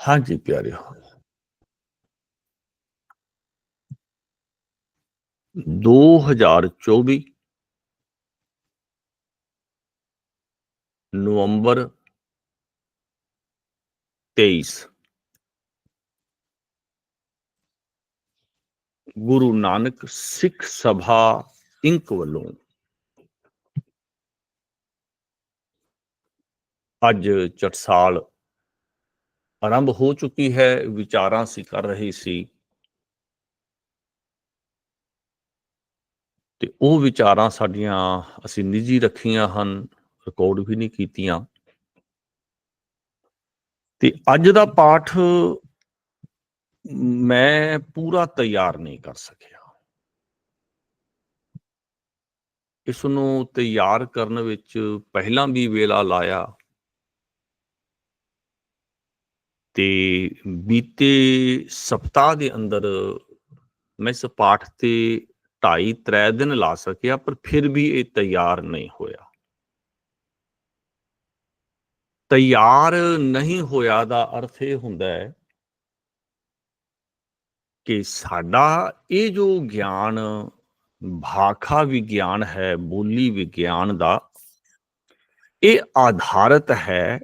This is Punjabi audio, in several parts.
ਹਾਂਜੀ ਪਿਆਰਿਓ 2024 ਨਵੰਬਰ 23 ਗੁਰੂ ਨਾਨਕ ਸਿੱਖ ਸਭਾ ਇੰਕ ਵੱਲੋਂ ਅੱਜ ਚਟਸਾਲ ਆਰੰਭ ਹੋ ਚੁੱਕੀ ਹੈ, ਵਿਚਾਰਾਂ ਸੀ ਕਰ ਰਹੀ ਸੀ। ਤੇ ਉਹ ਵਿਚਾਰਾਂ ਸਾਡੀਆਂ ਅਸੀਂ ਨਿੱਜੀ ਰੱਖੀਆਂ ਹਨ ਰਿਕਾਰਡ ਵੀ ਨਹੀਂ ਕੀਤੀਆਂ। ਤੇ ਅੱਜ ਦਾ ਪਾਠ ਮੈਂ ਪੂਰਾ ਤਿਆਰ ਨਹੀਂ ਕਰ ਸਕਿਆ। ਇਸ ਨੂੰ ਤਿਆਰ ਕਰਨ ਵਿੱਚ ਪਹਿਲਾਂ ਵੀ ਵੇਲਾ ਲਾਇਆ। ਤੇ ਬੀਤੇ ਸਪਤਾਹ ਦੇ ਅੰਦਰ ਮੈਂ ਇਸ ਪਾਠ ਤੇ 2.5 3 ਦਿਨ ਲਾ ਸਕਿਆ, ਪਰ ਫਿਰ ਵੀ ਇਹ ਤਿਆਰ ਨਹੀਂ ਹੋਇਆ। ਤਿਆਰ ਨਹੀਂ ਹੋਇਆ ਦਾ ਅਰਥ ਇਹ ਹੁੰਦਾ ਹੈ ਕਿ ਸਾਡਾ ਇਹ ਜੋ ਗਿਆਨ, ਭਾਖਾ ਵਿਗਿਆਨ ਹੈ, ਬੋਲੀ ਵਿਗਿਆਨ ਦਾ, ਇਹ ਆਧਾਰਿਤ ਹੈ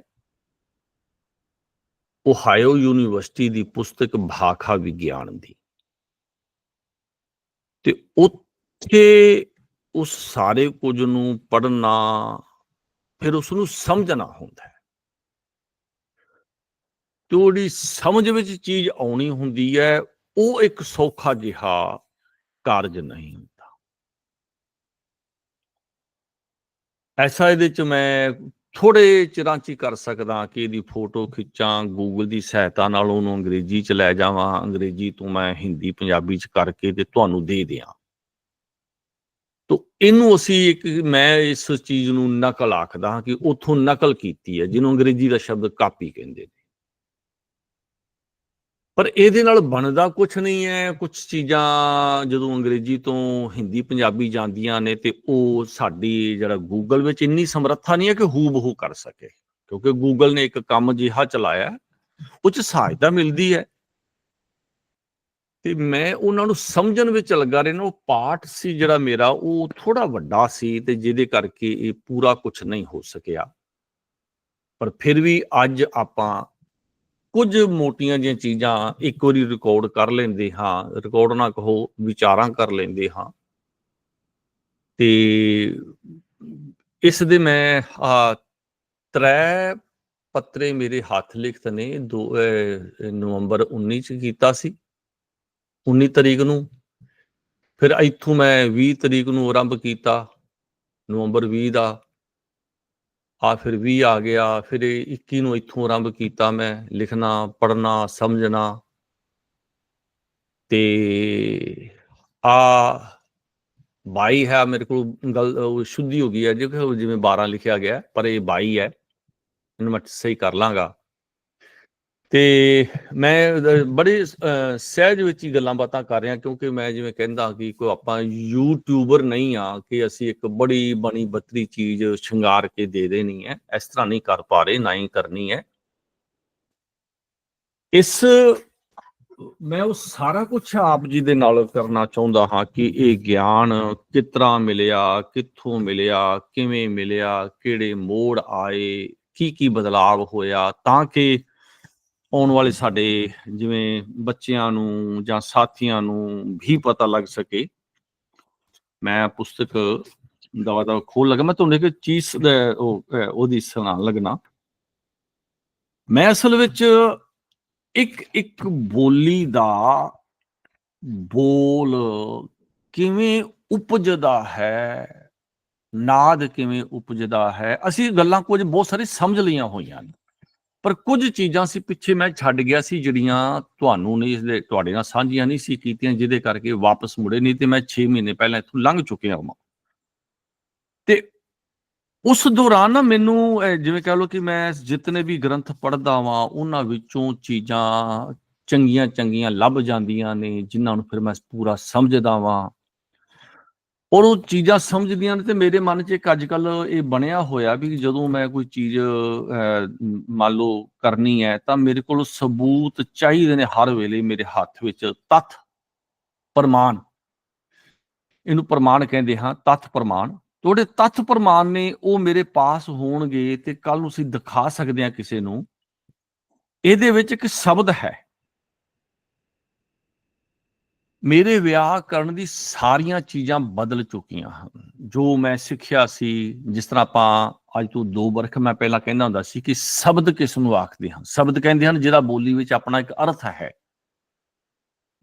ਓਹਾਇਓ ਯੂਨੀਵਰਸਿਟੀ ਦੀ ਪੁਸਤਕ ਭਾਖਾ ਵਿਗਿਆਨ ਦੀ। ਤੇ ਉੱਥੇ ਉਸ ਸਾਰੇ ਕੁਝ ਨੂੰ ਪੜਨਾ ਫਿਰ ਉਸ ਨੂੰ ਸਮਝਣਾ ਹੁੰਦਾ ਹੈ। ਤੇ ਉਹਦੀ ਸਮਝ ਵਿੱਚ ਚੀਜ਼ ਆਉਣੀ ਹੁੰਦੀ ਹੈ, ਉਹ ਇੱਕ ਸੌਖਾ ਜਿਹਾ ਕਾਰਜ ਨਹੀਂ ਹੁੰਦਾ। ਐਸਾ ਇਹਦੇ ਚ ਮੈਂ ਥੋੜੇ ਚਿਰਾਂ ਚ ਹੀ ਕਰ ਸਕਦਾ ਕਿ ਇਹਦੀ ਫੋਟੋ ਖਿੱਚਾਂ ਗੂਗਲ ਦੀ ਸਹਾਇਤਾ ਨਾਲ ਉਹਨੂੰ ਅੰਗਰੇਜ਼ੀ ਚ ਲੈ ਜਾਵਾਂ। ਅੰਗਰੇਜ਼ੀ ਤੋਂ ਮੈਂ ਹਿੰਦੀ, ਪੰਜਾਬੀ ਚ ਕਰਕੇ ਤੇ ਤੁਹਾਨੂੰ ਦੇ ਦਿਆਂ। ਤੋ ਇਹਨੂੰ ਅਸੀਂ ਇੱਕ, ਮੈਂ ਇਸ ਚੀਜ਼ ਨੂੰ ਨਕਲ ਆਖਦਾ ਹਾਂ ਕਿ ਉਥੋਂ ਨਕਲ ਕੀਤੀ ਹੈ, ਜਿਹਨੂੰ ਅੰਗਰੇਜ਼ੀ ਦਾ ਸ਼ਬਦ ਕਾਪੀ ਕਹਿੰਦੇ ਨੇ। ਪਰ ਇਹਦੇ ਨਾਲ ਬਣਦਾ ਕੁਝ ਨਹੀਂ ਹੈ। ਕੁਝ ਚੀਜ਼ਾਂ ਜਦੋਂ ਅੰਗਰੇਜ਼ੀ ਤੋਂ ਹਿੰਦੀ ਪੰਜਾਬੀ ਜਾਂਦੀਆਂ ਨੇ ਤੇ ਉਹ ਸਾਡੀ ਜਿਹੜਾ ਗੂਗਲ ਵਿੱਚ ਇੰਨੀ ਸਮਰੱਥਾ ਨਹੀਂ ਹੈ ਕਿ ਹੂ ਬਹੂ ਕਰ ਸਕੇ। ਕਿਉਂਕਿ ਗੂਗਲ ਨੇ ਇੱਕ ਕੰਮ ਜਿਹਾ ਚਲਾਇਆ, ਉਹ ਚ ਸਹਾਇਤਾ ਮਿਲਦੀ ਹੈ। ਤੇ ਮੈਂ ਉਹਨਾਂ ਨੂੰ ਸਮਝਣ ਵਿੱਚ ਲੱਗਾ ਰਿਹਾ ਉਹ ਪਾਠ ਸੀ ਜਿਹੜਾ ਮੇਰਾ, ਉਹ ਥੋੜਾ ਵੱਡਾ ਸੀ ਤੇ ਜਿਹਦੇ ਕਰਕੇ ਇਹ ਪੂਰਾ ਕੁਝ ਨਹੀਂ ਹੋ ਸਕਿਆ। ਪਰ ਫਿਰ ਵੀ ਅੱਜ ਆਪਾਂ ਕੁਝ ਮੋਟੀਆਂ ਜਿਹੀਆਂ ਚੀਜ਼ਾਂ ਇੱਕ ਵਾਰੀ ਰਿਕਾਰਡ ਕਰ ਲੈਂਦੇ ਹਾਂ ਰਿਕਾਰਡ ਨਾ ਕਹੋ ਵਿਚਾਰਾਂ ਕਰ ਲੈਂਦੇ ਹਾਂ। ਤੇ ਇਸ ਦੇ ਮੈਂ ਆ ਤਰੇ ਪੱਤਰੇ ਮੇਰੇ ਹੱਥ ਲਿਖਤ ਨੇ, ਦੋ ਨਵੰਬਰ 19 ਚ ਕੀਤਾ ਸੀ 19 ਤਰੀਕ ਨੂੰ। ਫਿਰ ਇੱਥੋਂ ਮੈਂ 20 ਤਰੀਕ ਨੂੰ ਆਰੰਭ ਕੀਤਾ, ਨਵੰਬਰ 20 ਦਾ ਆ ਫਿਰ 20 ਆ ਗਿਆ, ਫਿਰ 21 ਨੂੰ ਇੱਥੋਂ ਆਰੰਭ ਕੀਤਾ ਮੈਂ ਲਿਖਣਾ ਪੜਨਾ ਸਮਝਣਾ। ਤੇ ਆ 22 ਹੈ ਮੇਰੇ ਕੋਲ, ਗੱਲ ਸ਼ੁੱਧੀ ਹੋ ਗਈ ਹੈ ਜਿਵੇਂ 12 ਲਿਖਿਆ ਗਿਆ, ਪਰ ਇਹ 22 ਹੈ, ਇਹਨੂੰ ਮੈਂ ਸਹੀ ਕਰ ਲਾਂਗਾ। ਤੇ ਮੈਂ ਬੜੇ ਸਹਿਜ ਵਿੱਚ ਹੀ ਗੱਲਾਂ ਬਾਤਾਂ ਕਰ ਰਿਹਾ ਕਿਉਂਕਿ ਮੈਂ ਜਿਵੇਂ ਕਹਿੰਦਾ ਕਿ ਕੋਈ ਆਪਾਂ ਯੂਟਿਊਬਰ ਨਹੀਂ ਆ ਕਿ ਅਸੀਂ ਇੱਕ ਬੜੀ ਬਣੀ ਬੱਤਰੀ ਚੀਜ਼ ਸ਼ਿੰਗਾਰ ਕੇ ਦੇ ਦੇਣੀ ਹੈ, ਇਸ ਤਰ੍ਹਾਂ ਨਹੀਂ ਕਰ ਪਾ ਰਹੇ, ਨਾ ਹੀ ਕਰਨੀ ਹੈ। ਇਸ, ਮੈਂ ਉਹ ਸਾਰਾ ਕੁਝ ਆਪ ਜੀ ਦੇ ਨਾਲ ਕਰਨਾ ਚਾਹੁੰਦਾ ਹਾਂ ਕਿ ਇਹ ਗਿਆਨ ਕਿਤਰਾ ਮਿਲਿਆ, ਕਿੱਥੋਂ ਮਿਲਿਆ, ਕਿਵੇਂ ਮਿਲਿਆ, ਕਿਹੜੇ ਮੋੜ ਆਏ ਕੀ ਕੀ ਬਦਲਾਅ ਹੋਇਆ, ਤਾਂ ਕਿ ਆਉਣ ਵਾਲੇ ਸਾਡੇ ਜਿਵੇਂ ਬੱਚਿਆਂ ਨੂੰ ਜਾਂ ਸਾਥੀਆਂ ਨੂੰ ਵੀ ਪਤਾ ਲੱਗ ਸਕੇ। ਮੈਂ ਪੁਸਤਕ ਦਵਾ ਦਾ ਖੋਲ ਲਗਾ, ਮੈਂ ਤੁਹਾਨੂੰ ਇੱਕ ਚੀਜ਼ ਉਹ ਉਹਦੀ ਸੁਣਾਉਣ ਲੱਗਣਾ ਮੈਂ ਅਸਲ ਵਿੱਚ ਇੱਕ ਇੱਕ ਬੋਲੀ ਦਾ ਬੋਲ ਕਿਵੇਂ ਉਪਜਦਾ ਹੈ, ਨਾਦ ਕਿਵੇਂ ਉਪਜਦਾ ਹੈ, ਅਸੀਂ ਗੱਲਾਂ ਕੁਝ ਬਹੁਤ ਸਾਰੇ ਸਮਝ ਲਈਆਂ ਹੋਈਆਂ ਨੇ। ਪਰ ਕੁਝ ਚੀਜ਼ਾਂ ਸੀ ਪਿੱਛੇ ਮੈਂ ਛੱਡ ਗਿਆ ਸੀ ਜਿਹੜੀਆਂ ਤੁਹਾਨੂੰ ਨਹੀਂ ਇਸਦੇ ਤੁਹਾਡੇ ਨਾਲ ਸਾਂਝੀਆਂ ਨਹੀਂ ਸੀ ਕੀਤੀਆਂ, ਜਿਹਦੇ ਕਰਕੇ ਵਾਪਸ ਮੁੜੇ ਨਹੀਂ ਤੇ ਮੈਂ 6 ਮਹੀਨੇ ਪਹਿਲਾਂ ਇੱਥੋਂ ਲੰਘ ਚੁੱਕਿਆ ਹਾਂ ਤੇ ਉਸ ਦੌਰਾਨ ਨਾ ਮੈਨੂੰ ਜਿਵੇਂ ਕਹ ਲਓ ਕਿ ਮੈਂ ਜਿੰਨੇ ਵੀ ਗ੍ਰੰਥ ਪੜ੍ਹਦਾ ਵਾਂ, ਉਹਨਾਂ ਵਿੱਚੋਂ ਚੀਜ਼ਾਂ ਚੰਗੀਆਂ ਚੰਗੀਆਂ ਲੱਭ ਜਾਂਦੀਆਂ ਨੇ, ਜਿਨ੍ਹਾਂ ਨੂੰ ਫਿਰ ਮੈਂ ਪੂਰਾ ਸਮਝਦਾ ਵਾਂ। ਔਰ ਉਹ ਚੀਜ਼ਾਂ ਸਮਝਦੀਆਂ ਨੇ ਤੇ ਮੇਰੇ ਮਨ 'ਚ ਇੱਕ ਅੱਜ ਕੱਲ ਇਹ ਬਣਿਆ ਹੋਇਆ ਵੀ ਜਦੋਂ ਮੈਂ ਕੋਈ ਚੀਜ਼ ਅਹ, ਮੰਨ ਲਓ ਕਰਨੀ ਹੈ ਤਾਂ ਮੇਰੇ ਕੋਲ ਸਬੂਤ ਚਾਹੀਦੇ ਨੇ ਹਰ ਵੇਲੇ ਮੇਰੇ ਹੱਥ ਵਿੱਚ ਤੱਥ ਪ੍ਰਮਾਣ। ਇਹਨੂੰ ਪ੍ਰਮਾਣ ਕਹਿੰਦੇ ਹਾਂ ਤੱਥ ਪ੍ਰਮਾਣ। ਤੁਹਾਡੇ ਤੱਥ ਪ੍ਰਮਾਣ ਨੇ ਉਹ ਮੇਰੇ ਪਾਸ ਹੋਣਗੇ ਤੇ ਕੱਲ ਨੂੰ ਅਸੀਂ ਦਿਖਾ ਸਕਦੇ ਹਾਂ ਕਿਸੇ ਨੂੰ। ਇਹਦੇ ਵਿੱਚ ਇੱਕ ਸ਼ਬਦ ਹੈ। ਮੇਰੇ ਵਿਆਹ ਕਰਨ ਦੀ ਸਾਰੀਆਂ ਚੀਜ਼ਾਂ ਬਦਲ ਚੁੱਕੀਆਂ ਹਨ। ਜੋ ਮੈਂ ਸਿੱਖਿਆ ਸੀ, ਜਿਸ ਤਰ੍ਹਾਂ ਆਪਾਂ ਅੱਜ ਤੋਂ ਦੋ ਵਰਖ ਮੈਂ ਪਹਿਲਾਂ ਕਹਿੰਦਾ ਹੁੰਦਾ ਸੀ ਕਿ ਸ਼ਬਦ ਕਿਸ ਨੂੰ ਆਖਦੇ ਹਨ? ਸ਼ਬਦ ਕਹਿੰਦੇ ਹਨ ਜਿਹਦਾ ਬੋਲੀ ਵਿੱਚ ਆਪਣਾ ਇੱਕ ਅਰਥ ਹੈ।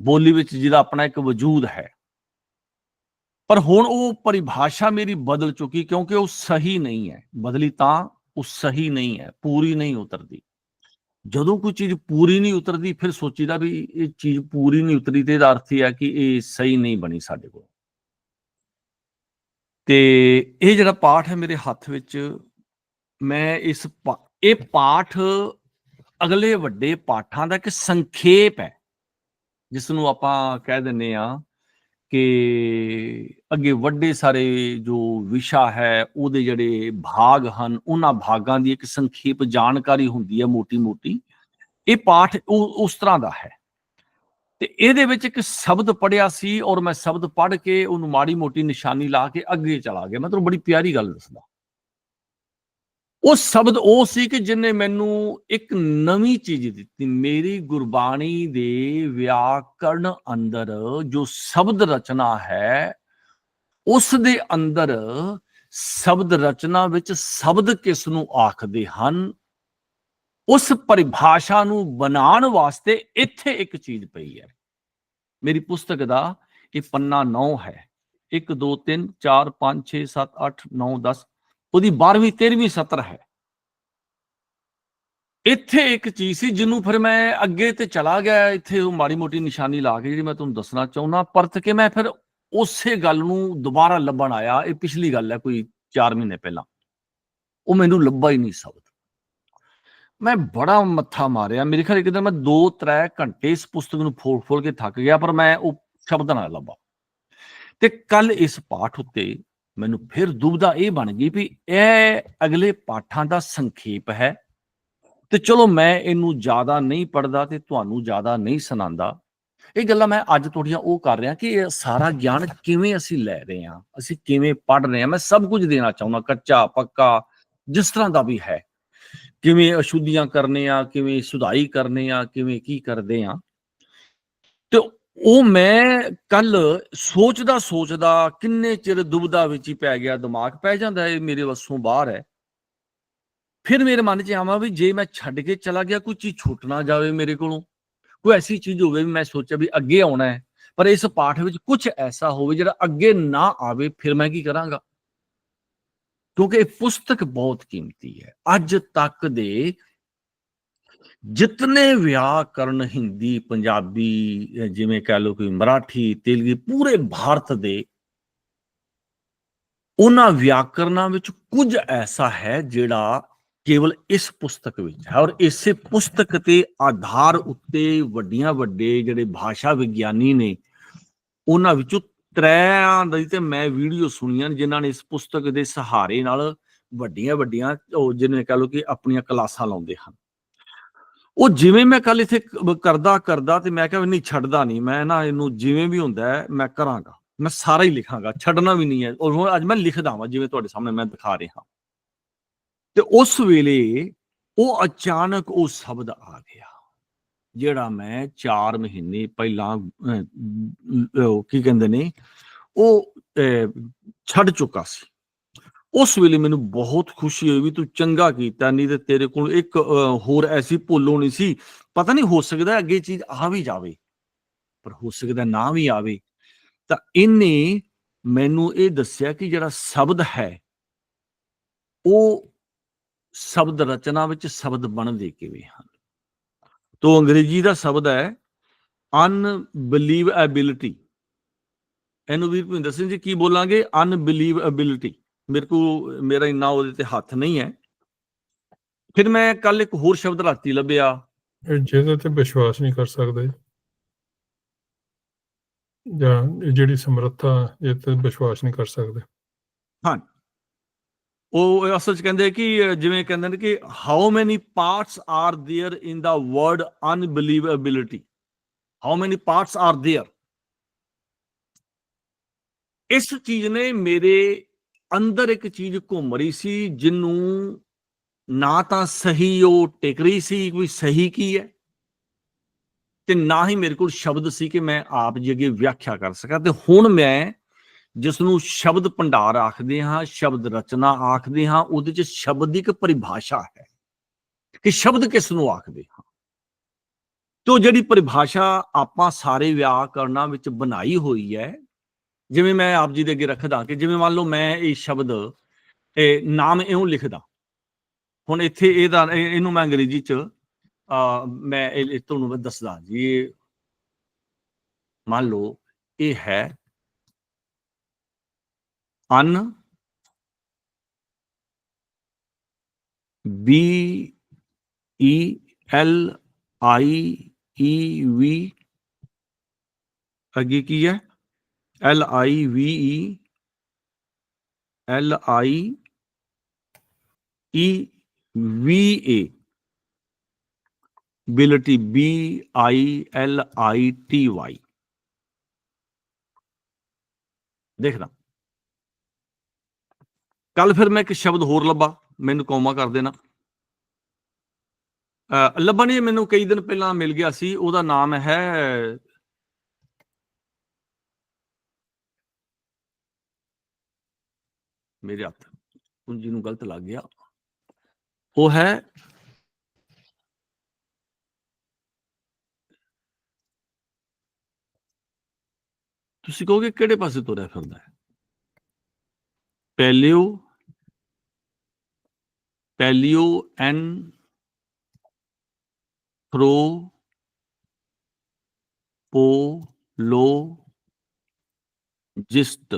ਬੋਲੀ ਵਿੱਚ ਜਿਹਦਾ ਆਪਣਾ ਇੱਕ ਵਜੂਦ ਹੈ। ਪਰ ਹੁਣ ਉਹ ਪਰਿਭਾਸ਼ਾ ਮੇਰੀ ਬਦਲ ਚੁੱਕੀ ਕਿਉਂਕਿ ਉਹ ਸਹੀ ਨਹੀਂ ਹੈ। ਬਦਲੀ ਤਾਂ ਉਹ ਸਹੀ ਨਹੀਂ ਹੈ, ਪੂਰੀ ਨਹੀਂ ਉਤਰਦੀ। ਜਦੋਂ ਕੋਈ ਚੀਜ਼ ਪੂਰੀ ਨਹੀਂ ਉਤਰਦੀ, ਫਿਰ ਸੋਚੀਦਾ ਵੀ ਇਹ ਚੀਜ਼ ਪੂਰੀ ਨਹੀਂ ਉਤਰੀ ਤੇ ਇਹਦਾ ਅਰਥ ਇਹ ਹੈ ਕਿ ਇਹ ਸਹੀ ਨਹੀਂ ਬਣੀ ਸਾਡੇ ਕੋਲ। ਤੇ ਇਹ ਜਿਹੜਾ ਪਾਠ ਹੈ ਮੇਰੇ ਹੱਥ ਵਿੱਚ, ਮੈਂ ਇਸ ਪਾ- ਇਹ ਪਾਠ ਅਗਲੇ ਵੱਡੇ ਪਾਠਾਂ ਦਾ ਇੱਕ ਸੰਖੇਪ ਹੈ ਜਿਸ ਨੂੰ ਆਪਾਂ ਕਹਿ ਦਿੰਨੇ ਆ ਕਿ ਅੱਗੇ ਵੱਡੇ ਸਾਰੇ ਜੋ ਵਿਸ਼ਾ ਹੈ, ਉਹਦੇ ਜਿਹੜੇ ਭਾਗ ਹਨ, ਉਹਨਾਂ ਭਾਗਾਂ ਦੀ ਇੱਕ ਸੰਖੇਪ ਜਾਣਕਾਰੀ ਹੁੰਦੀ ਹੈ ਮੋਟੀ-ਮੋਟੀ। ਇਹ ਪਾਠ ਉਹ ਉਸ ਤਰ੍ਹਾਂ ਦਾ ਹੈ। ਤੇ ਇਹਦੇ ਵਿੱਚ ਇੱਕ ਸ਼ਬਦ ਪੜਿਆ ਸੀ ਔਰ ਮੈਂ ਸ਼ਬਦ ਪੜ੍ਹ ਕੇ ਉਹਨੂੰ ਮਾੜੀ ਮੋਟੀ ਨਿਸ਼ਾਨੀ ਲਾ ਕੇ ਅੱਗੇ ਚਲਾ ਗਿਆ। ਮੈਂ ਤੁਹਾਨੂੰ ਬੜੀ ਪਿਆਰੀ ਗੱਲ ਦੱਸਦਾ। ਉਹ ਸ਼ਬਦ ਉਹ ਸੀ ਕਿ ਜਿਨੇ ਮੈਨੂੰ ਇੱਕ ਨਵੀਂ ਚੀਜ਼ ਦਿੱਤੀ, ਮੇਰੀ ਗੁਰਬਾਣੀ ਦੇ ਵਿਆਕਰਣ ਅੰਦਰ ਜੋ ਸ਼ਬਦ ਰਚਨਾ ਹੈ ਉਸ ਦੇ ਅੰਦਰ ਸ਼ਬਦ ਰਚਨਾ ਵਿੱਚ ਸ਼ਬਦ ਕਿਸ ਨੂੰ ਆਖਦੇ ਹਨ? ਉਸ ਪਰਿਭਾਸ਼ਾ ਨੂੰ ਬਣਾਉਣ ਵਾਸਤੇ ਇੱਥੇ ਇੱਕ ਚੀਜ਼ ਪਈ ਹੈ। ਮੇਰੀ ਪੁਸਤਕ ਦਾ ਇਹ ਪੰਨਾ 9 ਹੈ। 1 2 3 4 5 6 7 8 9 10 ਉਹਦੀ 12ਵੀਂ 13ਵੀਂ ਸਤਰ ਹੈ। ਇੱਥੇ ਇੱਕ ਚੀਜ਼ ਸੀ ਜਿਹਨੂੰ ਫਿਰ ਮੈਂ ਅੱਗੇ ਤੇ ਚਲਾ ਗਿਆ, ਇੱਥੇ ਉਹ ਮਾੜੀ ਮੋਟੀ ਨਿਸ਼ਾਨੀ ਲਾ ਕੇ ਜਿਹੜੀ ਮੈਂ ਤੁਹਾਨੂੰ ਦੱਸਣਾ ਚਾਹੁੰਦਾ, ਪਰਤ ਕੇ ਮੈਂ ਫਿਰ ਉਸੇ ਗੱਲ ਨੂੰ ਦੁਬਾਰਾ ਲੱਭਣ ਆਇਆ। ਇਹ ਪਿਛਲੀ ਗੱਲ ਹੈ ਕੋਈ 4 ਮਹੀਨੇ ਪਹਿਲਾਂ। ਉਹ ਮੈਨੂੰ ਲੱਭਾ ਹੀ ਨਹੀਂ ਸ਼ਬਦ। ਮੈਂ ਬੜਾ ਮੱਥਾ ਮਾਰਿਆ। ਮੇਰੇ ਖਿਆਲ ਇੱਕ ਦਿਨ ਮੈਂ 2-3 ਘੰਟੇ ਇਸ ਪੁਸਤਕ ਨੂੰ ਫੋਲ ਫੋਲ ਕੇ ਥੱਕ ਗਿਆ, ਪਰ ਮੈਂ ਉਹ ਸ਼ਬਦ ਨਾ ਲੱਭਾ। ਤੇ ਕੱਲ ਇਸ ਪਾਠ ਉੱਤੇ ਮੈਨੂੰ ਫਿਰ ਦੁਬਦਾ ਇਹ ਬਣ ਗਈ ਵੀ ਇਹ ਅਗਲੇ ਪਾਠਾਂ ਦਾ ਸੰਖੇਪ ਹੈ ਤੇ ਚਲੋ ਮੈਂ ਇਹਨੂੰ ਜ਼ਿਆਦਾ ਨਹੀਂ ਪੜਦਾ ਤੇ ਤੁਹਾਨੂੰ ਜ਼ਿਆਦਾ ਨਹੀਂ ਸੁਣਾਉਂਦਾ। ਇਹ ਗੱਲਾਂ ਮੈਂ ਅੱਜ ਤੁਹਾਡੀਆਂ ਉਹ ਕਰ ਰਿਹਾ ਕਿ ਇਹ ਸਾਰਾ ਗਿਆਨ ਕਿਵੇਂ ਅਸੀਂ ਲੈ ਰਹੇ ਹਾਂ, ਅਸੀਂ ਕਿਵੇਂ ਪੜ ਰਹੇ ਹਾਂ, ਮੈਂ ਸਭ ਕੁਝ ਦੇਣਾ ਚਾਹੁੰਦਾ, ਕੱਚਾ, ਪੱਕਾ, ਜਿਸ ਤਰ੍ਹਾਂ ਦਾ ਵੀ ਹੈ। ਕਿਵੇਂ ਅਸ਼ੁੱਧੀਆਂ ਕਰਨੇ ਆ, ਕਿਵੇਂ ਸੁਧਾਈ ਕਰਨੇ ਆ, ਕਿਵੇਂ ਕੀ ਕਰਦੇ ਆ। ਤੇ ਉਹ ਮੈਂ ਕੱਲ ਸੋਚਦਾ ਸੋਚਦਾ ਕਿੰਨੇ ਚਿਰ ਦੁਬਦਾ ਵਿੱਚ ਹੀ ਪੈ ਗਿਆ, ਦਿਮਾਗ ਪੈ ਜਾਂਦਾ ਇਹ ਮੇਰੇ ਵੱਸੋਂ ਬਾਹਰ ਹੈ। ਫਿਰ ਮੇਰੇ ਮਨ 'ਚ ਆਵਾਂ ਵੀ ਜੇ ਮੈਂ ਛੱਡ ਕੇ ਚਲਾ ਗਿਆ, ਕੋਈ ਚੀਜ਼ ਛੁੱਟ ਨਾ ਜਾਵੇ ਮੇਰੇ ਕੋਲੋਂ, ਕੋਈ ਐਸੀ ਚੀਜ਼ ਹੋਵੇ ਵੀ ਮੈਂ ਸੋਚਿਆ ਵੀ ਅੱਗੇ ਆਉਣਾ ਹੈ, ਪਰ ਇਸ ਪਾਠ ਵਿੱਚ ਕੁਝ ਐਸਾ ਹੋਵੇ ਜਿਹੜਾ ਅੱਗੇ ਨਾ ਆਵੇ, ਫਿਰ ਮੈਂ ਕੀ ਕਰਾਂਗਾ? ਕਿਉਂਕਿ ਇਹ ਪੁਸਤਕ ਬਹੁਤ ਕੀਮਤੀ ਹੈ। ਅੱਜ ਤੱਕ ਦੇ ਜਿਤਨੇ ਵਿਆਕਰਨ ਹਿੰਦੀ, ਪੰਜਾਬੀ ਜਿਵੇਂ ਕਹ ਲਓ ਕਿ ਮਰਾਠੀ, ਤੇਲਗੀ, ਪੂਰੇ ਭਾਰਤ ਦੇ ਉਹਨਾਂ ਵਿਆਕਰਨਾਂ ਵਿੱਚ ਕੁਝ ਐਸਾ ਹੈ ਜਿਹੜਾ ਕੇਵਲ ਇਸ ਪੁਸਤਕ ਵਿੱਚ ਹੈ ਔਰ ਇਸੇ ਪੁਸਤਕ ਤੇ ਆਧਾਰ ਉੱਤੇ ਵੱਡੀਆਂ ਵੱਡੇ ਜਿਹੜੇ ਭਾਸ਼ਾ ਵਿਗਿਆਨੀ ਨੇ, ਉਹਨਾਂ ਵਿੱਚੋਂ ਤ੍ਰੈਆਂ ਦੀ ਤੇ ਮੈਂ ਵੀਡੀਓ ਸੁਣੀਆਂ ਨੇ ਜਿਨ੍ਹਾਂ ਨੇ ਇਸ ਪੁਸਤਕ ਦੇ ਸਹਾਰੇ ਨਾਲ ਵੱਡੀਆਂ ਵੱਡੀਆਂ ਉਹ ਜਿਹਨੇ ਕਹ ਲਓ ਕਿ ਆਪਣੀਆਂ ਕਲਾਸਾਂ ਲਾਉਂਦੇ ਹਨ। ਉਹ ਜਿਵੇਂ ਮੈਂ ਕੱਲ ਇੱਥੇ ਕਰਦਾ ਕਰਦਾ ਤੇ ਮੈਂ ਕਿਹਾ ਵੀ ਨਹੀਂ, ਛੱਡਦਾ ਨਹੀਂ। ਮੈਂ ਨਾ ਇਹਨੂੰ ਜਿਵੇਂ ਵੀ ਹੁੰਦਾ ਹੈ, ਮੈਂ ਕਰਾਂਗਾ। ਮੈਂ ਸਾਰਾ ਹੀ ਲਿਖਾਂਗਾ। ਛੱਡਣਾ ਵੀ ਨਹੀਂ ਹੈ। ਔਰ ਹੁਣ ਅੱਜ ਮੈਂ ਲਿਖਦਾ ਵਾਂ ਜਿਵੇਂ ਤੁਹਾਡੇ ਸਾਹਮਣੇ ਮੈਂ ਦਿਖਾ ਰਿਹਾ। ਤੇ ਉਸ ਵੇਲੇ ਉਹ ਅਚਾਨਕ ਉਹ ਸ਼ਬਦ ਆ ਗਿਆ, ਜਿਹੜਾ ਮੈਂ 4 ਮਹੀਨੇ ਪਹਿਲਾਂ ਕੀ ਕਹਿੰਦੇ ਨੇ, ਉਹ ਛੱਡ ਚੁੱਕਾ ਸੀ। ਉਸ ਵੇਲੇ ਮੈਨੂੰ ਬਹੁਤ ਖੁਸ਼ੀ ਹੋਈ ਵੀ ਤੂੰ ਚੰਗਾ ਕੀਤਾ, ਨਹੀਂ ਤੇ ਤੇਰੇ ਕੋਲ ਇੱਕ ਹੋਰ ਐਸੀ ਭੁੱਲ ਹੋਣੀ ਸੀ। ਪਤਾ ਨਹੀਂ ਹੋ ਸਕਦਾ ਅੱਗੇ ਚੀਜ਼ ਆ ਵੀ ਜਾਵੇ, ਪਰ ਹੋ ਸਕਦਾ ਨਾ ਵੀ ਆਵੇ। ਤਾਂ ਇਹਨੇ ਮੈਨੂੰ ਇਹ ਦੱਸਿਆ ਕਿ ਜਿਹੜਾ ਸ਼ਬਦ ਹੈ, ਉਹ ਸ਼ਬਦ ਰਚਨਾ ਵਿੱਚ ਸ਼ਬਦ ਬਣਦੇ ਕਿਵੇਂ ਹਨ? ਤੋ ਅੰਗਰੇਜ਼ੀ ਦਾ ਸ਼ਬਦ ਹੈ ਅਨਬਲੀਵੇਬਿਲਿਟੀ ਇਹਨੂੰ ਵੀਰ ਭੁਪਿੰਦਰ ਸਿੰਘ ਜੀ ਕੀ ਬੋਲਾਂਗੇ? ਅਨਬਲੀਵੇਬਿਲਿਟੀ ਮੇਰੇ ਕੋ ਮੇਰਾ ਇੰਨਾ ਉਹਦੇ ਤੇ ਹੱਥ ਨਹੀਂ ਹੈ ਫਿਰ ਮੈਂ ਕੱਲ ਇੱਕ ਹੋਰ ਸ਼ਬਦ ਰਾਤੀ ਲੱਭਿਆ ਇਹ ਜਿਹਦੇ ਤੇ ਵਿਸ਼ਵਾਸ ਨਹੀਂ ਕਰ ਸਕਦੇ ਜਾਂ ਇਹ ਜਿਹੜੀ ਸਮਰੱਥਾ ਇਹ ਤੇ ਵਿਸ਼ਵਾਸ ਨਹੀਂ ਕਰ ਸਕਦੇ ਹਾਂ ਉਹ ਅਸਲ ਚ ਕਹਿੰਦੇ ਕਿ ਅਹ, ਜਿਵੇਂ ਕਹਿੰਦੇ ਨੇ ਕਿ how many parts are there in the word unbelievability how many parts are there ਇਸ ਚੀਜ਼ ਨੇ ਮੇਰੇ ਅੰਦਰ ਇੱਕ ਚੀਜ਼ ਘੁੰਮ ਰਹੀ ਸੀ ਜਿਹਨੂੰ ਨਾ ਤਾਂ ਸਹੀ ਉਹ ਟਿਕ ਰਹੀ ਸੀ ਕੋਈ ਸਹੀ ਕੀ ਹੈ, ਤੇ ਨਾ ਹੀ ਮੇਰੇ ਕੋਲ ਸ਼ਬਦ ਸੀ ਕਿ ਮੈਂ ਆਪ ਜੀ ਅੱਗੇ ਵਿਆਖਿਆ ਕਰ ਸਕਾਂ। ਤੇ ਹੁਣ ਮੈਂ ਜਿਸ ਨੂੰ ਸ਼ਬਦ ਭੰਡਾਰ ਆਖਦੇ ਹਾਂ, ਸ਼ਬਦ ਰਚਨਾ ਆਖਦੇ ਹਾਂ, ਉਹਦੇ ਚ ਸ਼ਬਦ ਇੱਕ ਪਰਿਭਾਸ਼ਾ ਹੈ ਕਿ ਸ਼ਬਦ ਕਿਸ ਨੂੰ ਆਖਦੇ ਹਾਂ? ਤੋ ਜਿਹੜੀ ਪਰਿਭਾਸ਼ਾ ਆਪਾਂ ਸਾਰੇ ਵਿਆਕਰਨਾਂ ਵਿੱਚ ਬਣਾਈ ਹੋਈ ਹੈ ਜਿਵੇਂ ਮੈਂ ਆਪ ਜੀ ਦੇ ਅੱਗੇ ਰੱਖਦਾ ਕਿ ਜਿਵੇਂ ਮੰਨ ਲਓ ਮੈਂ ਇਹ ਸ਼ਬਦ, ਇਹ ਨਾਮ ਇਉਂ ਲਿਖਦਾ। ਹੁਣ ਇੱਥੇ ਇਹਦਾ ਇਹਨੂੰ ਮੈਂ ਅੰਗਰੇਜ਼ੀ ਚ ਆ ਮੈਂ ਇਹ ਤੁਹਾਨੂੰ ਦੱਸਦਾ ਜੀ, ਇਹ ਮੰਨ ਲਓ, ਇਹ ਹੈ ਅਨ B E L I E ਵੀ ਅੱਗੇ ਕੀ ਹੈ? L I V E L I E V A bility B I L I T Y ਦੇਖਦਾ। ਕੱਲ ਫਿਰ ਮੈਂ ਇੱਕ ਸ਼ਬਦ ਹੋਰ ਲੱਭਾ, ਮੈਨੂੰ ਕੌਮਾ ਕਰ ਦੇਣਾ। ਅਹ ਲੱਭਾ ਨਹੀਂ ਮੈਨੂੰ ਕਈ ਦਿਨ ਪਹਿਲਾਂ ਮਿਲ ਗਿਆ ਸੀ, ਉਹਦਾ ਨਾਮ ਹੈ ਮੇਰੇ ਹੱਥ। ਕੁੰਜੀ ਨੂੰ ਗਲਤ ਲੱਗ ਗਿਆ, ਉਹ ਹੈ ਤੁਸੀਂ ਕਹੋਗੇ ਕਿਹੜੇ ਪਾਸੇ ਤੁਰਿਆ ਫਿਰਦਾ ਹੈ? ਪੈਲਿਓ ਪੈਲਿਓ ਐਨ, ਥਰੋ, ਪੋ, ਲੋ, ਜਿਸਤ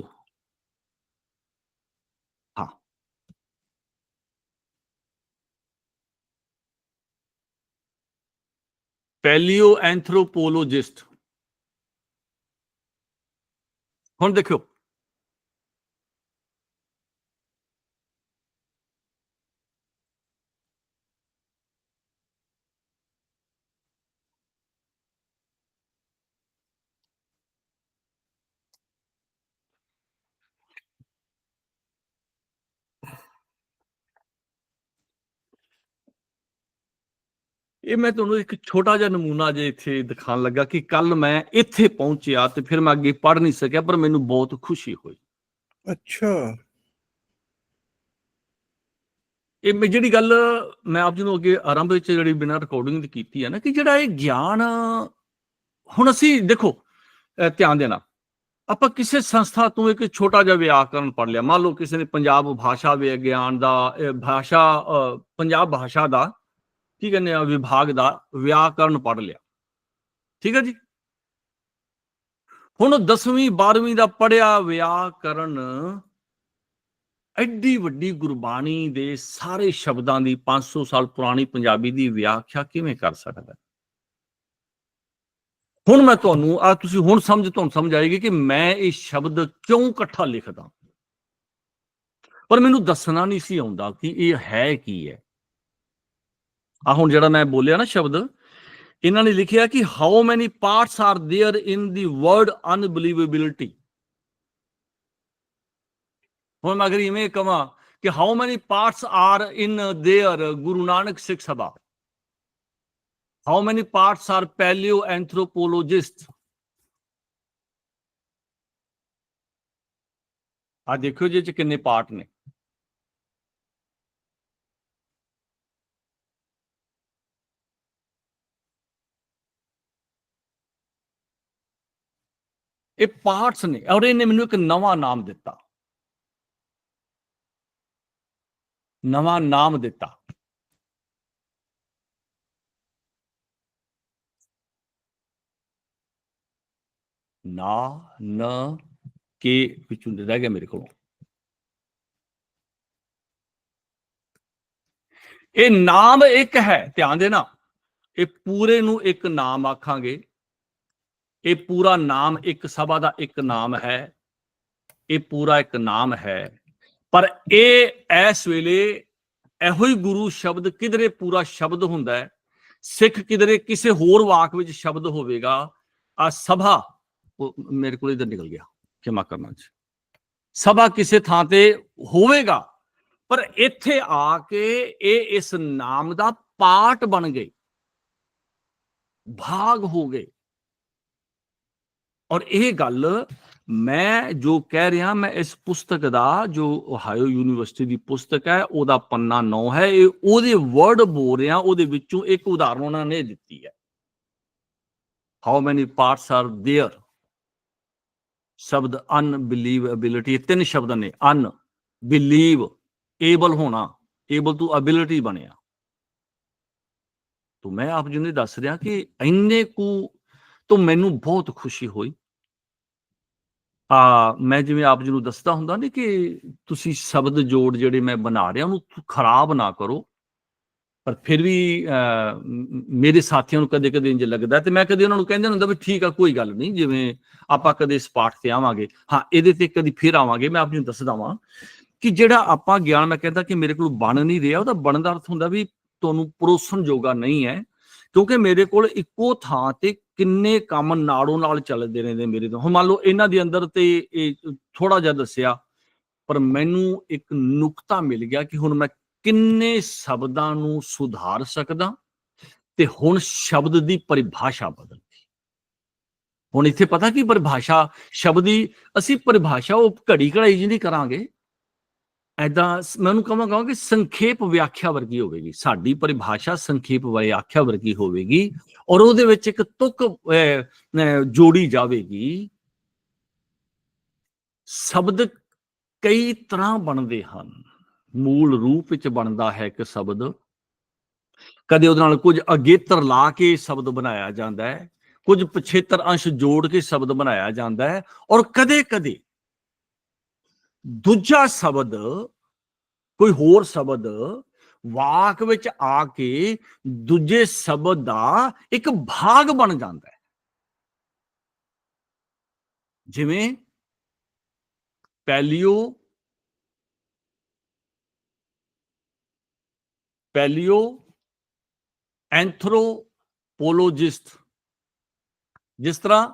ਹਾਂ ਪੈਲੀਓ ਐਂਥਰੋਪੋਲੋਜਿਸਟ ਹੁਣ ਦੇਖਿਓ। ਇਹ ਮੈਂ ਤੁਹਾਨੂੰ ਇੱਕ ਛੋਟਾ ਜਿਹਾ ਨਮੂਨਾ ਜੇ ਇੱਥੇ ਦਿਖਾਉਣ ਲੱਗਾ ਕਿ ਕੱਲ ਮੈਂ ਇੱਥੇ ਪਹੁੰਚਿਆ ਤੇ ਫਿਰ ਮੈਂ ਅੱਗੇ ਪੜ੍ਹ ਨਹੀਂ ਸਕਿਆ ਪਰ ਮੈਨੂੰ ਬਹੁਤ ਖੁਸ਼ੀ ਹੋਈ। ਅੱਛਾ। ਇਹ ਮੈਂ ਜਿਹੜੀ ਗੱਲ ਮੈਂ ਆਪ ਜੀ ਨੂੰ ਅੱਗੇ ਆਰੰਭ ਵਿੱਚ ਜਿਹੜੀ ਬਿਨਾਂ ਰਿਕਾਰਡਿੰਗ ਦੀ ਕੀਤੀ ਹੈ ਨਾ ਕਿ ਜਿਹੜਾ ਇਹ ਗਿਆਨ ਹੁਣ ਅਸੀਂ ਦੇਖੋ ਧਿਆਨ ਦੇਣਾ ਆਪਾਂ ਕਿਸੇ ਸੰਸਥਾ ਤੋਂ ਇੱਕ ਛੋਟਾ ਜਿਹਾ ਵਿਆਕਰਨ ਪੜ੍ਹ ਲਿਆ ਮੰਨ ਲਓ ਕਿਸੇ ਨੇ ਪੰਜਾਬ ਭਾਸ਼ਾ ਵਿਗਿਆਨ ਦਾ ਭਾਸ਼ਾ ਪੰਜਾਬ ਭਾਸ਼ਾ ਦਾ ਕੀ ਕਹਿੰਦੇ ਆ, ਵਿਭਾਗ ਦਾ ਵਿਆਕਰਨ ਪੜ੍ਹ ਲਿਆ। ਠੀਕ ਹੈ ਜੀ? ਹੁਣ 10ਵੀਂ 12ਵੀਂ ਦਾ ਪੜਿਆ ਵਿਆਕਰਨ ਐਡੀ ਵੱਡੀ ਗੁਰਬਾਣੀ ਦੇ ਸਾਰੇ ਸ਼ਬਦਾਂ ਦੀ 500 ਸਾਲ ਪੁਰਾਣੀ ਪੰਜਾਬੀ ਦੀ ਵਿਆਖਿਆ ਕਿਵੇਂ ਕਰ ਸਕਦਾ ਹੁਣ ਮੈਂ ਤੁਹਾਨੂੰ, ਆ ਤੁਸੀਂ ਹੁਣ ਸਮਝ, ਤੁਹਾਨੂੰ ਸਮਝ ਆਏਗੀ ਕਿ ਮੈਂ ਇਹ ਸ਼ਬਦ ਕਿਉਂ ਇਕੱਠਾ ਲਿਖਦਾ? ਪਰ ਮੈਨੂੰ ਦੱਸਣਾ ਨਹੀਂ ਸੀ ਆਉਂਦਾ ਕਿ ਇਹ ਹੈ ਕੀ ਹੈ। ਆ ਹੁਣ ਜਿਹੜਾ ਮੈਂ ਬੋਲਿਆ ਨਾ ਸ਼ਬਦ ਇਹਨਾਂ ਨੇ ਲਿਖਿਆ ਕਿ how many parts are there in the word unbelievability ਹੁਣ ਮੈਂ ਅਗਰ ਇਵੇਂ ਕਹਾਂ ਕਿ how many parts are in there Guru Nanak Sikh Sabha how many parts are paleoanthropologist ਆ ਦੇਖਿਓ ਜੀ ਇਹ ਚ ਕਿੰਨੇ ਪਾਰਟ ਨੇ ਇਹ ਪਾਰਟਸ ਨੇ ਔਰ ਇਹਨੇ ਮੈਨੂੰ ਇੱਕ ਨਵਾਂ ਨਾਮ ਦਿੱਤਾ। ਨਵਾਂ ਨਾਮ ਦਿੱਤਾ। ਨਾ, ਨ, ਕੇ ਵਿੱਚੋਂ ਰਹਿ ਗਿਆ ਮੇਰੇ ਕੋਲੋਂ। ਇਹ ਨਾਮ ਇੱਕ ਹੈ, ਧਿਆਨ ਦੇਣਾ, ਇਹ ਪੂਰੇ ਨੂੰ ਇੱਕ ਨਾਮ ਆਖਾਂਗੇ। ਇਹ ਪੂਰਾ ਨਾਮ ਇੱਕ ਸਭਾ ਦਾ ਇੱਕ ਨਾਮ ਹੈ। ਇਹ ਪੂਰਾ ਇੱਕ ਨਾਮ ਹੈ। ਪਰ ਇਹ ਇਸ ਵੇਲੇ ਇਹੋ ਹੀ ਗੁਰੂ ਸ਼ਬਦ ਕਿਧਰੇ ਪੂਰਾ ਸ਼ਬਦ ਹੁੰਦਾ ਹੈ? ਸਿੱਖ ਕਿਧਰੇ ਕਿਸੇ ਹੋਰ ਵਾਕ ਵਿੱਚ ਸ਼ਬਦ ਹੋਵੇਗਾ? ਆ ਸਭਾ ਮੇਰੇ ਕੋਲ ਇਧਰ ਨਿਕਲ ਗਿਆ ਖਿਮਾ ਕਰਨਾ ਜੀ ਸਭਾ ਕਿਸੇ ਥਾਂ ਤੇ ਹੋਵੇਗਾ, ਪਰ ਇੱਥੇ ਆ ਕੇ ਇਹ ਇਸ ਨਾਮ ਦਾ ਪਾਠ ਬਣ ਗਏ। ਭਾਗ ਹੋ ਗਏ। ਔਰ ਇਹ ਗੱਲ ਮੈਂ ਜੋ ਕਹਿ ਰਿਹਾ ਮੈਂ ਇਸ ਪੁਸਤਕ ਦਾ ਜੋ ਓਹਾਇਓ ਯੂਨੀਵਰਸਿਟੀ ਦੀ ਪੁਸਤਕ ਹੈ ਉਹਦਾ ਪੰਨਾ 9 ਹੈ ਇਹ ਉਹਦੇ ਵਰਡ ਬੋਲ ਰਿਹਾ ਉਹਦੇ ਵਿੱਚੋਂ ਇੱਕ ਉਦਾਹਰਨ ਉਹਨਾਂ ਨੇ ਦਿੱਤੀ ਹੈ how many parts are there ਸ਼ਬਦ ਅਨਬਿਲੀਵੇਬਿਲਿਟੀ ਇਹ ਤਿੰਨ ਸ਼ਬਦ ਨੇ ਅਨ ਬਿਲੀਵ ਏਬਲ ਹੋਣਾ ਏਬਲ ਟੂ ਅਬਿਲਿਟੀ ਬਣਿਆ ਤੋ ਮੈਂ ਆਪ ਜੀ ਨੂੰ ਦੱਸ ਰਿਹਾ ਕਿ ਇੰਨੇ ਕੁ ਤੋਂ ਮੈਨੂੰ ਬਹੁਤ ਖੁਸ਼ੀ ਹੋਈ। ਆ ਮੈਂ ਜਿਵੇਂ ਆਪ ਜੀ ਨੂੰ ਦੱਸਦਾ ਹੁੰਦਾ ਨਹੀਂ ਕਿ ਤੁਸੀਂ ਸ਼ਬਦ ਜੋੜ ਜਿਹੜੇ ਮੈਂ ਬਣਾ ਰਿਹਾ ਉਹਨੂੰ ਖਰਾਬ ਨਾ ਕਰੋ। ਪਰ ਫਿਰ ਵੀ ਅਹ, ਮੇਰੇ ਸਾਥੀਆਂ ਨੂੰ ਕਦੇ ਕਦੇ ਇੰਜ ਲੱਗਦਾ ਤੇ ਮੈਂ ਕਦੇ ਉਹਨਾਂ ਨੂੰ ਕਹਿੰਦਾ ਹੁੰਦਾ ਵੀ ਠੀਕ ਆ ਕੋਈ ਗੱਲ ਨਹੀਂ ਜਿਵੇਂ ਆਪਾਂ ਕਦੇ ਇਸ ਪਾਠ ਤੇ ਆਵਾਂਗੇ। ਹਾਂ ਇਹਦੇ ਤੇ ਕਦੀ ਫਿਰ ਆਵਾਂਗੇ ਮੈਂ ਆਪ ਜੀ ਨੂੰ ਦੱਸਦਾ ਵਾਂ ਕਿ ਜਿਹੜਾ ਆਪਾਂ ਗਿਆਨ ਮੈਂ ਕਹਿੰਦਾ ਕਿ ਮੇਰੇ ਕੋਲ ਬਣ ਨਹੀਂ ਰਿਹਾ ਉਹਦਾ ਬਣਨ ਦਾ ਅਰਥ ਹੁੰਦਾ ਵੀ ਤੁਹਾਨੂੰ ਪਰੋਸਣ ਜੋਗਾ ਨਹੀਂ ਹੈ ਕਿਉਂਕਿ ਮੇਰੇ ਕੋਲ ਇੱਕੋ ਥਾਂ ਤੇ ਕਿੰਨੇ ਕੰਮ ਨਾਲੋਂ ਨਾਲ ਚੱਲਦੇ ਰਹਿੰਦੇ ਮੇਰੇ ਤੋਂ। ਹੁਣ ਮੰਨ ਲਓ ਇਹਨਾਂ ਦੇ ਅੰਦਰ ਤੇ ਇਹ ਥੋੜਾ ਜਿਹਾ ਦੱਸਿਆ, ਪਰ ਮੈਨੂੰ ਇੱਕ ਨੁਕਤਾ ਮਿਲ ਗਿਆ ਕਿ ਹੁਣ ਮੈਂ ਕਿੰਨੇ ਸ਼ਬਦਾਂ ਨੂੰ ਸੁਧਾਰ ਸਕਦਾ ਤੇ ਹੁਣ ਸ਼ਬਦ ਦੀ ਪਰਿਭਾਸ਼ਾ ਬਦਲ ਗਈ ਹੁਣ ਇੱਥੇ ਪਤਾ ਕੀ ਪਰਿਭਾਸ਼ਾ? ਸ਼ਬਦ ਦੀ ਅਸੀਂ ਪਰਿਭਾਸ਼ਾ ਉਹ ਘੜੀ ਘੜਾਈ ਜੀ ਨਹੀਂ ਕਰਾਂਗੇ ਐਦਾਂ ਮੈਂ ਉਹਨੂੰ ਕਹਾਂਗਾ ਕਿ ਸੰਖੇਪ ਵਿਆਖਿਆ ਵਰਗੀ ਹੋਵੇਗੀ। ਸਾਡੀ ਪਰਿਭਾਸ਼ਾ ਸੰਖੇਪ ਵਿਆਖਿਆ ਵਰਗੀ ਹੋਵੇਗੀ ਔਰ ਉਹਦੇ ਵਿੱਚ ਇੱਕ ਤੁਕ ਅਹ, ਅਹ, ਜੋੜੀ ਜਾਵੇਗੀ। ਸ਼ਬਦ ਕਈ ਤਰ੍ਹਾਂ ਬਣਦੇ ਹਨ। ਮੂਲ ਰੂਪ ਵਿੱਚ ਬਣਦਾ ਹੈ ਇੱਕ ਸ਼ਬਦ। ਕਦੇ ਉਹਦੇ ਨਾਲ ਕੁਝ ਅਗੇਤਰ ਲਾ ਕੇ ਸ਼ਬਦ ਬਣਾਇਆ ਜਾਂਦਾ ਹੈ। ਕੁਝ ਪਛੇਤਰ ਅੰਸ਼ ਜੋੜ ਕੇ ਸ਼ਬਦ ਬਣਾਇਆ ਜਾਂਦਾ ਹੈ। ਔਰ ਕਦੇ ਕਦੇ ਦੂਜਾ ਸ਼ਬਦ, ਕੋਈ ਹੋਰ ਸ਼ਬਦ ਵਾਕ ਵਿੱਚ ਆ ਕੇ ਦੂਜੇ ਸ਼ਬਦ ਦਾ ਇੱਕ ਭਾਗ ਬਣ ਜਾਂਦਾ ਹੈ। ਜਿਵੇਂ ਪੈਲੀਓ ਪੈਲੀਓ, ਐਂਥਰੋਪੋਲੋਜਿਸਟ, ਜਿਸ ਤਰ੍ਹਾਂ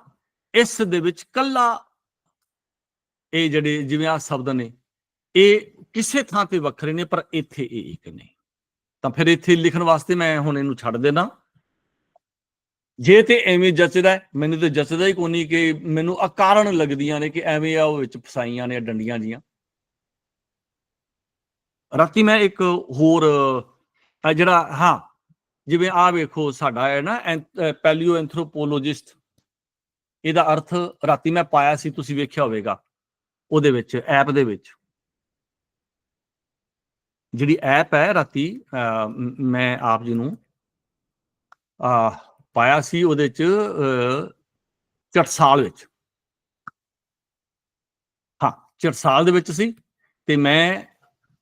ਇਸ ਦੇ ਵਿੱਚ ਕੱਲਾ ਇਹ ਜਿਹੜੇ ਜਿਵੇਂ ਆ ਸ਼ਬਦ ਨੇ, ਇਹ ਕਿਸੇ ਥਾਂ ਤੇ ਵੱਖਰੇ ਨੇ, ਪਰ ਇੱਥੇ ਇਹ ਇੱਕ ਨੇ। ਤਾਂ ਫਿਰ ਇੱਥੇ ਲਿਖਣ ਵਾਸਤੇ ਮੈਂ ਹੁਣ ਇਹਨੂੰ ਛੱਡ ਦੇਣਾ ਜੇ ਤੇ ਐਵੇਂ ਜੱਚਦਾ ਮੈਨੂੰ ਤੇ ਜੱਚਦਾ ਹੀ ਕੋਈ ਨਹੀਂ ਕਿ ਮੈਨੂੰ ਅਕਾਰਨ ਲੱਗਦੀਆਂ ਨੇ ਕਿ ਐਵੇਂ ਆ ਉਹ ਵਿੱਚ ਫਸਾਈਆਂ ਨੇ, ਡੰਡੀਆਂ ਜੀਆਂ। ਰਾਤੀ ਮੈਂ ਇੱਕ ਹੋਰ ਜਿਹੜਾ, ਹਾਂ, ਜਿਵੇਂ ਆ ਵੇਖੋ ਸਾਡਾ ਹੈ ਨਾ ਪੈਲੀਓ ਐਂਥਰੋਪੋਲੋਜਿਸਟ ਇਹਦਾ ਅਰਥ ਰਾਤੀ ਮੈਂ ਪਾਇਆ ਸੀ, ਤੁਸੀਂ ਵੇਖਿਆ ਹੋਵੇਗਾ। ਉਹਦੇ ਵਿੱਚ ਐਪ ਦੇ ਵਿੱਚ। ਜਿਹੜੀ ਐਪ ਹੈ ਰਾਤੀ ਮੈਂ ਆਪ ਜੀ ਨੂੰ ਆ ਪਾਇਆ ਸੀ ਉਹਦੇ ਚ ਅਹ, ਚਟਸਾਲ ਵਿੱਚ। ਹਾਂ ਚਟਸਾਲ ਦੇ ਵਿੱਚ ਸੀ ਤੇ ਮੈਂ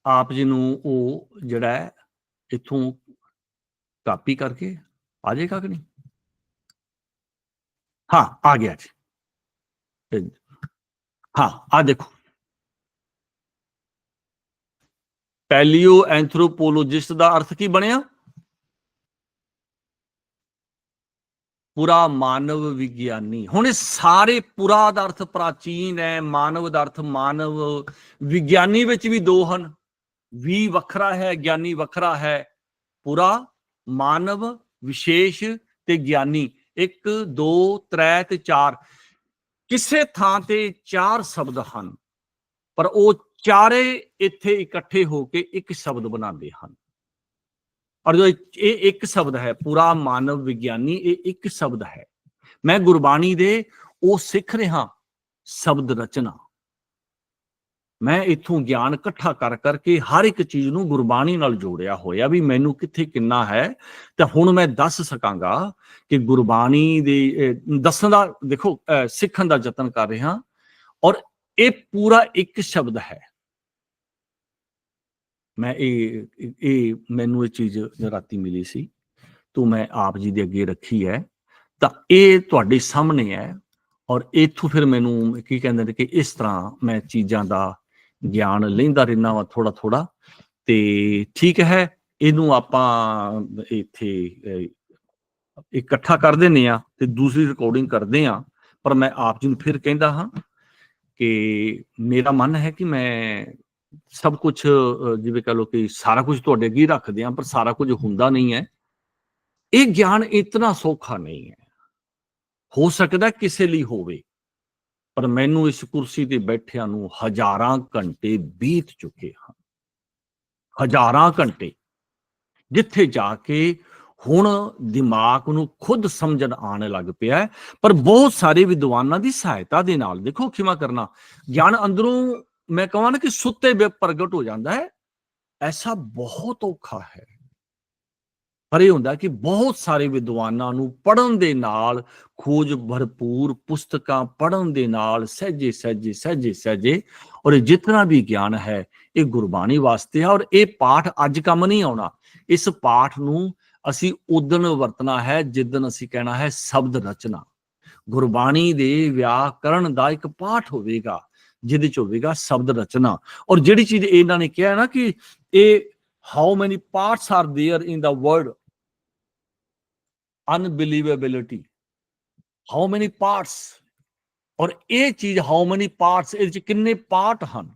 ਆਪ ਜੀ ਨੂੰ ਉਹ ਜਿਹੜਾ ਹੈ ਇੱਥੋਂ ਕਾਪੀ ਕਰਕੇ ਆ ਜਾਏਗਾ ਕਿ ਨਹੀਂ? ਹਾਂ ਆ ਗਿਆ ਜੀ। ਹਾਂ ਆ ਦੇਖੋ। ਪੈਲੀਓ ਐਂਥਰੋਪੋਲੋਜਿਸਟ ਦਾ ਅਰਥ ਕੀ ਬਣਿਆ? ਪੁਰਾ ਮਾਨਵ ਵਿਗਿਆਨੀ। ਹੁਣ ਇਹ ਸਾਰੇ ਪੁਰਾ ਦਾ ਅਰਥ ਪ੍ਰਾਚੀਨ ਹੈ, ਮਾਨਵ ਦਾ ਅਰਥ ਮਾਨਵ ਵਿਗਿਆਨੀ ਵਿੱਚ ਵੀ ਦੋ ਹਨ। ਵੀ ਵੱਖਰਾ ਹੈ, ਗਿਆਨੀ ਵੱਖਰਾ ਹੈ। ਪੁਰਾ, ਮਾਨਵ, ਵਿਸ਼ੇਸ਼ ਤੇ ਗਿਆਨੀ। 1 2 3 ਤੇ 4 ਕਿਸੇ ਥਾਂ ਤੇ ਚਾਰ ਸ਼ਬਦ ਹਨ, ਪਰ ਉਹ ਚਾਰੇ ਇੱਥੇ ਇਕੱਠੇ ਹੋ ਕੇ ਇੱਕ ਸ਼ਬਦ ਬਣਾਉਂਦੇ ਹਨ। ਔਰ ਜੋ ਇਹ ਇੱਕ ਸ਼ਬਦ ਹੈ, ਪੂਰਾ ਮਾਨਵ ਵਿਗਿਆਨੀ ਇਹ ਇੱਕ ਸ਼ਬਦ ਹੈ। ਮੈਂ ਗੁਰਬਾਣੀ ਦੇ ਉਹ ਸਿੱਖ ਰਿਹਾ ਸ਼ਬਦ ਰਚਨਾ। ਮੈਂ ਇੱਥੋਂ ਗਿਆਨ ਇਕੱਠਾ ਕਰ ਕਰਕੇ ਹਰ ਇੱਕ ਚੀਜ਼ ਨੂੰ ਗੁਰਬਾਣੀ ਨਾਲ ਜੋੜਿਆ ਹੋਇਆ ਵੀ ਮੈਨੂੰ ਕਿੱਥੇ ਕਿੰਨਾ ਹੈ ਤਾਂ ਹੁਣ ਮੈਂ ਦੱਸ ਸਕਾਂਗਾ ਕਿ ਗੁਰਬਾਣੀ ਦੇ ਦੱਸਣ ਦਾ ਦੇਖੋ ਅਹ, ਸਿੱਖਣ ਦਾ ਯਤਨ ਕਰ ਰਿਹਾ ਔਰ ਇਹ ਪੂਰਾ ਇੱਕ ਸ਼ਬਦ ਹੈ। ਮੈਂ ਇਹ ਇਹ- ਮੈਨੂੰ ਇਹ ਚੀਜ਼ ਰਾਤੀ ਮਿਲੀ ਸੀ ਤੂੰ ਮੈਂ ਆਪ ਜੀ ਦੇ ਅੱਗੇ ਰੱਖੀ ਹੈ ਤਾਂ ਇਹ ਤੁਹਾਡੇ ਸਾਹਮਣੇ ਹੈ ਔਰ ਇਥੋਂ ਫਿਰ ਮੈਨੂੰ ਕੀ ਕਹਿੰਦੇ ਨੇ ਕਿ ਇਸ ਤਰ੍ਹਾਂ ਮੈਂ ਚੀਜ਼ਾਂ ਦਾ ਗਿਆਨ ਲੈਂਦਾ ਰਹਿਣਾ ਵਾ ਥੋੜਾ ਥੋੜਾ ਤੇ ਠੀਕ ਹੈ, ਇਹਨੂੰ ਆਪਾਂ ਇੱਥੇ ਇਕੱਠਾ ਕਰ ਦਿੰਨੇ ਆ ਤੇ ਦੂਸਰੀ ਰਿਕਾਰਡਿੰਗ ਕਰਦੇ ਆ ਪਰ ਮੈਂ ਆਪ ਜੀ ਨੂੰ ਫਿਰ ਕਹਿੰਦਾ ਹਾਂ ਕਿ ਮੇਰਾ ਮਨ ਹੈ ਕਿ ਮੈਂ ਸਭ ਕੁਝ ਜਿਵੇਂ ਕਹ ਲੋ ਕਿ ਸਾਰਾ ਕੁਝ ਤੁਹਾਡੇ ਅੱਗੇ ਰੱਖਦੇ ਆ ਪਰ ਸਾਰਾ ਕੁਝ ਹੁੰਦਾ ਨਹੀਂ ਹੈ। ਇਹ ਗਿਆਨ ਇਤਨਾ ਸੌਖਾ ਨਹੀਂ ਹੈ। ਹੋ ਸਕਦਾ ਕਿਸੇ ਲਈ ਹੋਵੇ। ਪਰ ਮੈਨੂੰ ਇਸ ਕੁਰਸੀ ਤੇ ਬੈਠਿਆਂ ਨੂੰ ਹਜ਼ਾਰਾਂ ਘੰਟੇ ਬੀਤ ਚੁੱਕੇ ਹਨ। ਹਜ਼ਾਰਾਂ ਘੰਟੇ, ਜਿੱਥੇ ਜਾ ਕੇ ਹੁਣ ਦਿਮਾਗ ਨੂੰ ਖੁਦ ਸਮਝਣ ਆਉਣ ਲੱਗ ਪਿਆ ਪਰ ਬਹੁਤ ਸਾਰੇ ਵਿਦਵਾਨਾਂ ਦੀ ਸਹਾਇਤਾ ਦੇ ਨਾਲ, ਦੇਖੋ ਖਿਮਾ ਕਰਨਾ, ਗਿਆਨ ਅੰਦਰੋਂ ਮੈਂ ਕਹਾਂ ਨਾ ਕਿ ਸੁੱਤੇ ਵੇ ਪ੍ਰਗਟ ਹੋ ਜਾਂਦਾ ਹੈ, ਐਸਾ ਬਹੁਤ ਔਖਾ ਹੈ। ਪਰ ਇਹ ਹੁੰਦਾ ਕਿ ਬਹੁਤ ਸਾਰੇ ਵਿਦਵਾਨਾਂ ਨੂੰ ਪੜਨ ਦੇ ਨਾਲ ਖੋਜ ਭਰਪੂਰ ਪੁਸਤਕਾਂ ਪੜਨ ਦੇ ਨਾਲ ਸਹਿਜੇ ਸਹਿਜੇ ਸਹਿਜੇ ਸਹਿਜੇ ਔਰ ਇਹ ਜਿਤਨਾ ਵੀ ਗਿਆਨ ਹੈ ਇਹ ਗੁਰਬਾਣੀ ਵਾਸਤੇ ਹੈ ਔਰ ਇਹ ਪਾਠ ਅੱਜ ਕੰਮ ਨਹੀਂ ਆਉਣਾ ਇਸ ਪਾਠ ਨੂੰ ਅਸੀਂ ਉਦਣ ਵਰਤਣਾ ਹੈ ਜਿੱਦਣ ਅਸੀਂ ਕਹਿਣਾ ਹੈ ਸ਼ਬਦ ਰਚਨਾ ਗੁਰਬਾਣੀ ਦੇ ਵਿਆਕਰਣ ਦਾ ਇੱਕ ਪਾਠ ਹੋਵੇਗਾ ਜਿਹਦੇ ਚ ਹੋਵੇਗਾ ਸ਼ਬਦ ਰਚਨਾ ਔਰ ਜਿਹੜੀ ਚੀਜ਼ ਇਹਨਾਂ ਨੇ ਕਿਹਾ ਨਾ ਕਿ ਇਹ how many parts are there in the word unbelievability how many parts are ਇਹ ਚੀਜ਼ ਹਾਊ ਮੈਨੀ ਪਾਰਟਸ ਇਹ ਚ ਕਿੰਨੇ ਪਾਰਟ ਹਨ?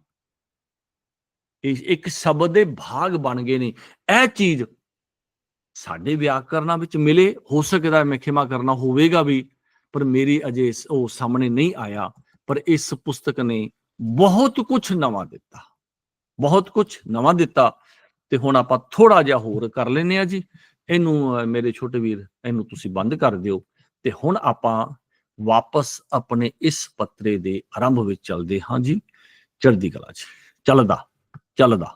ਇਹ ਇੱਕ ਸ਼ਬਦ ਦੇ ਭਾਗ ਬਣ ਗਏ ਨੇ। ਇਹ ਚੀਜ਼ ਸਾਡੇ ਵਿਆਕਰਨਾਂ ਵਿੱਚ ਮਿਲੇ, ਹੋ ਸਕਦਾ ਮੈਂ ਖਿਮਾ ਕਰਨਾ ਹੋਵੇਗਾ ਵੀ, ਪਰ ਮੇਰੀ ਅਜੇ ਉਹ ਸਾਹਮਣੇ ਨਹੀਂ ਆਇਆ। ਪਰ ਇਸ ਪੁਸਤਕ ਨੇ ਬਹੁਤ ਕੁਝ ਨਵਾਂ ਦਿੱਤਾ। ਬਹੁਤ ਕੁਝ ਨਵਾਂ ਦਿੱਤਾ। ਤੇ ਹੁਣ ਆਪਾਂ ਥੋੜਾ ਜਿਹਾ ਹੋਰ ਕਰ ਲੈਨੇ ਆ ਜੀ। ਇਹਨੂੰ ਅਹ, ਮੇਰੇ ਛੋਟੇ ਵੀਰ ਇਹਨੂੰ ਤੁਸੀਂ ਬੰਦ ਕਰ ਦਿਓ ਤੇ ਹੁਣ ਆਪਾਂ ਵਾਪਸ ਆਪਣੇ ਇਸ ਪੱਤਰੇ ਦੇ ਆਰੰਭ ਵਿੱਚ ਚੱਲਦੇ ਹਾਂ ਜੀ। ਚੜ੍ਹਦੀ ਕਲਾ ਜੀ ਚੱਲਦਾ ਚੱਲਦਾ।